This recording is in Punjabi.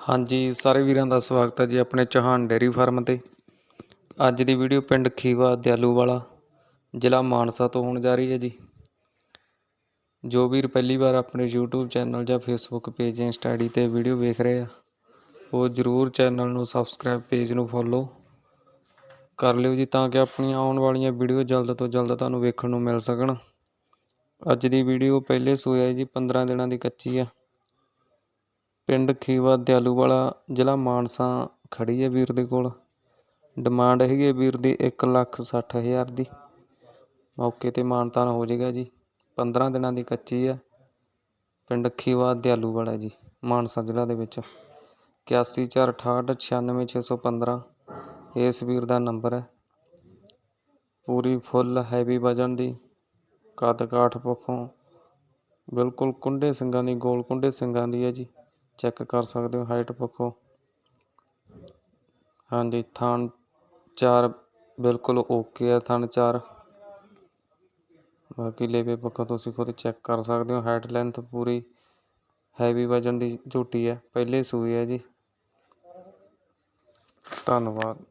ਹਾਂਜੀ, ਸਾਰੇ ਵੀਰਾਂ ਦਾ ਸਵਾਗਤ ਹੈ ਜੀ ਆਪਣੇ ਚੌਹਾਨ ਡੇਅਰੀ ਫਾਰਮ ਤੇ। ਅੱਜ ਦੀ ਵੀਡੀਓ ਪਿੰਡ ਖੀਵਾ ਦਿਆਲੂਵਾਲਾ, ਜ਼ਿਲ੍ਹਾ ਮਾਨਸਾ ਤੋਂ ਹੋਣ ਜਾ ਰਹੀ ਹੈ ਜੀ। ਜੋ ਵੀਰ ਪਹਿਲੀ ਵਾਰ ਆਪਣੇ YouTube ਚੈਨਲ ਜਾਂ Facebook ਪੇਜ ਇੰਸਟਾ ਆਈਡੀ ਤੇ ਵੀਡੀਓ ਵੇਖ ਰਹੇ ਆ, ਉਹ ਜਰੂਰ ਚੈਨਲ ਨੂੰ ਸਬਸਕ੍ਰਾਈਬ ਪੇਜ ਨੂੰ ਫੋਲੋ ਕਰ ਲਿਓ ਜੀ ਤਾਂ ਕਿ ਆਪਣੀਆਂ ਆਉਣ ਵਾਲੀਆਂ ਵੀਡੀਓ ਜਲਦ ਤੋਂ ਜਲਦ ਤੁਹਾਨੂੰ ਵੇਖਣ ਨੂੰ ਮਿਲ ਸਕਣ। ਅੱਜ ਦੀ ਵੀਡੀਓ ਪਹਿਲੇ ਸੋਇਆ ਜੀ 15 ਦਿਨਾਂ ਦੀ ਕੱਚੀ ਆ। ਪਿੰਡ ਖੀਵਾ ਦਿਆਲੂਵਾਲਾ ਜ਼ਿਲ੍ਹਾ ਮਾਨਸਾ ਖੜ੍ਹੀ ਹੈ ਵੀਰ ਦੇ ਕੋਲ। ਡਿਮਾਂਡ ਹੈਗੀ ਹੈ ਵੀਰ ਦੀ ਇੱਕ ਲੱਖ ਸੱਠ ਹਜ਼ਾਰ ਦੀ। ਮੌਕੇ ਤੇ ਮਾਨਤਾਨ ਹੋ ਜਾਏਗਾ ਜੀ। 15 ਦਿਨਾਂ ਦੀ ਕੱਚੀ ਹੈ। ਪਿੰਡ ਖੀਵਾ ਦਿਆਲੂਵਾਲਾ ਜੀ, ਮਾਨਸਾ ਜ਼ਿਲ੍ਹਾ ਦੇ ਵਿੱਚ। 8148696615 ਇਸ ਵੀਰ ਦਾ ਨੰਬਰ ਹੈ। ਪੂਰੀ ਫੁੱਲ ਹੈਵੀ ਵਜਨ ਦੀ। ਕੱਦ ਕਾਠ ਪੱਖੋਂ ਬਿਲਕੁਲ ਕੁੰਡੇ ਸਿੰਘਾਂ ਦੀ, ਗੋਲ ਕੁੰਡੇ ਸਿੰਘਾਂ ਦੀ ਹੈ ਜੀ। ਚੈੱਕ ਕਰ ਸਕਦੇ ਹੋ, ਹਾਈਟ ਪੱਖੋਂ ਹਾਂਜੀ, ਥਣ ਚਾਰ ਬਿਲਕੁਲ ਓਕੇ ਹੈ, ਥਣ ਚਾਰ। ਬਾਕੀ ਲੇਵੇ ਪੱਖੋਂ ਤੁਸੀਂ ਖੁਦ ਚੈੱਕ ਕਰ ਸਕਦੇ ਹੋ, ਹਾਈਟ, ਲੈਂਥ ਪੂਰੀ ਹੈਵੀ ਵਜਨ ਦੀ ਝੂਟੀ ਹੈ, ਪਹਿਲੇ ਸੂਈ ਹੈ ਜੀ। ਧੰਨਵਾਦ।